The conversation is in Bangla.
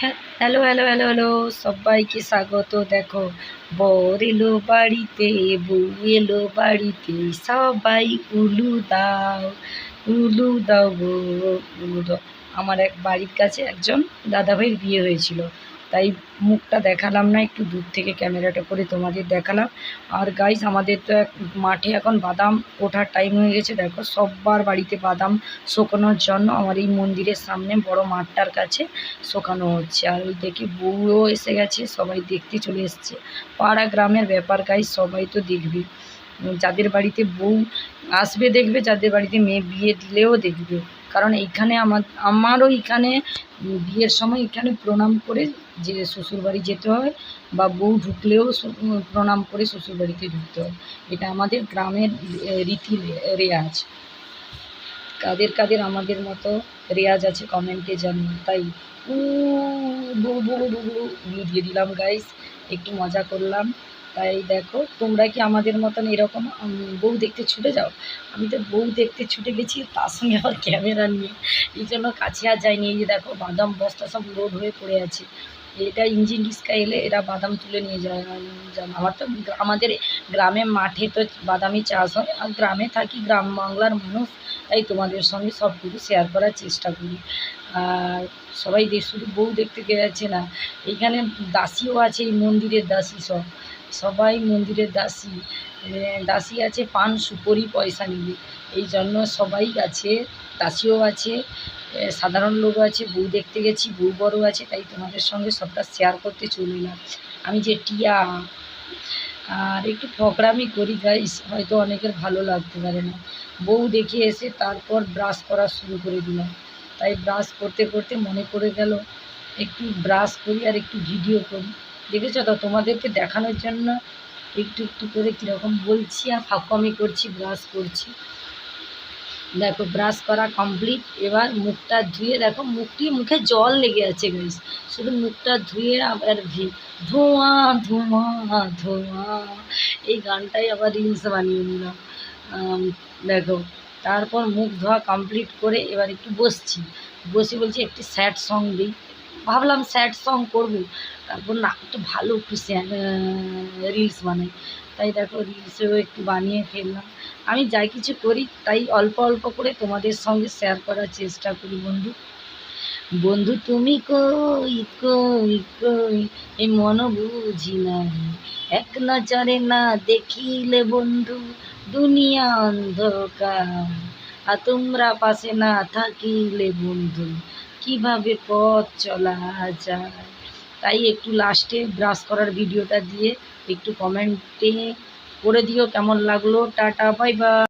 হ্যালো হ্যালো হ্যালো হ্যালো সবাইকে স্বাগত। দেখো, বর এলো বাড়িতে, বউ এলো বাড়িতে, সবাই উলু দাও উলু দাও গো, উলু দাও। আমার এক বাড়ির কাছে একজন দাদাভাইয়ের বিয়ে হয়েছিল। তাই মুখটা দেখালাম না, একটু দূর থেকে ক্যামেরাটা করে তোমাদের দেখালাম। আর গাইস আমাদের তো মাঠে এখন বাদাম ওঠার টাইম হয়ে গেছে। দেখো, সব্বার বাড়িতে বাদাম শুকোনোর জন্য আমার এই মন্দিরের সামনে বড় মাঠটার কাছে শোকানো হচ্ছে। আর ওই দেখি বউও এসে গেছে, সবাই দেখতে চলে এসছে। পাড়া গ্রামের ব্যাপার গাই সবাই তো দেখবে। যাদের বাড়িতে বউ আসবে দেখবে যাদের বাড়িতে মেয়ে বিয়ে দিলেও দেখবে কারণ এইখানে আমার আমারও এখানে বিয়ের সময় এখানে প্রণাম করে যে শ্বশুরবাড়ি যেতে হয় বা বউ ঢুকলেও প্রণাম করে শ্বশুরবাড়িতে ঢুকতে হয় এটা আমাদের গ্রামের রীতি রে- রেওয়াজ কাদের কাদের আমাদের মতো রেয়াজ আছে কমেন্টে জানিয়ে তাই উ বু বু বু বু দিয়ে দিলাম গাইস একটু মজা করলাম তাই দেখো, তোমরা কি আমাদের মতন এরকম বউ দেখতে ছুটে যাও? আমি তো বউ দেখতে ছুটে গেছি, তার সঙ্গে আবার ক্যামেরা নিয়ে। এই জন্য কাছে আর যাইনি। এই যে দেখো, বাদাম বস্তা সব লোড হয়ে পড়ে আছে। এটা ইঞ্জিন রিক্সা এলে এরা বাদাম তুলে নিয়ে যায়। আমার তো আমাদের গ্রামে মাঠে তো বাদামই চাষ হয়। আর গ্রামে থাকি, গ্রাম বাংলার মানুষ। তাই তোমাদের সঙ্গে সবটুকু শেয়ার করার চেষ্টা করি। সবাই দেখ শুধু বউ দেখতে গেছে না এইখানে দাসীও আছে এই মন্দিরের দাসী সব, সবাই মন্দিরের দাসী দাসী আছে পান সুপরি পয়সা নিবে, এই জন্য সবাই আছে, দাসীও আছে সাধারণ লোকও আছে, বউ দেখতে গেছি, বউ বড় আছে, তাই তোমাদের সঙ্গে সবটা শেয়ার করতে চলে এলাম। আমি যে টিয়া, আর একটু ফকরামি করি গাইস হয়তো অনেকের ভালো লাগতে পারে না। বউ দেখে এসে তারপর ব্রাশ করা শুরু করে দিলাম। তাই ব্রাশ করতে করতে মনে পড়ে গেল, একটু ব্রাশ করি আর একটু ভিডিও করি। দেখেছ তো, তোমাদেরকে দেখানোর জন্য একটু একটু করে কীরকম বলছি আর ফাঁকামি করছি ব্রাশ করছি। দেখো ব্রাশ করা কমপ্লিট এবার মুখটা ধুয়ে, দেখো, মুখটি মুখে জল লেগে আছে গাইস শুধু মুখটা ধুয়ে আবার ধোঁয়া ধোঁয়া ধোঁয়া। এই গানটাই আবার রিলস বানিয়ে নিলাম। দেখো তারপর মুখ ধোয়া কমপ্লিট করে এবার একটু বসছি। বসে বলছি, একটি স্যাড সং দিই। ভাবলাম স্যাড সং করব। তারপর না, একটু ভালো একটু রিলস বানাই। তাই দেখো রিলসেও একটু বানিয়ে ফেললাম। আমি যাই কিছু করি, তাই অল্প অল্প করে তোমাদের সঙ্গে শেয়ার করার চেষ্টা করি বন্ধু। বন্ধু, তুমি কই কই কই, এ মন বুঝি নাই এক নজরে না দেখিলে বন্ধু দুনিয়া অন্ধকার। আর তোমরা পাশে না থাকিলে বন্ধু, কীভাবে পথ চলা যায়? তাই একটু লাস্টে ব্রাশ করার ভিডিওটা দিয়ে একটু কমেন্টে করে দিও, কেমন লাগল? Tata bye bye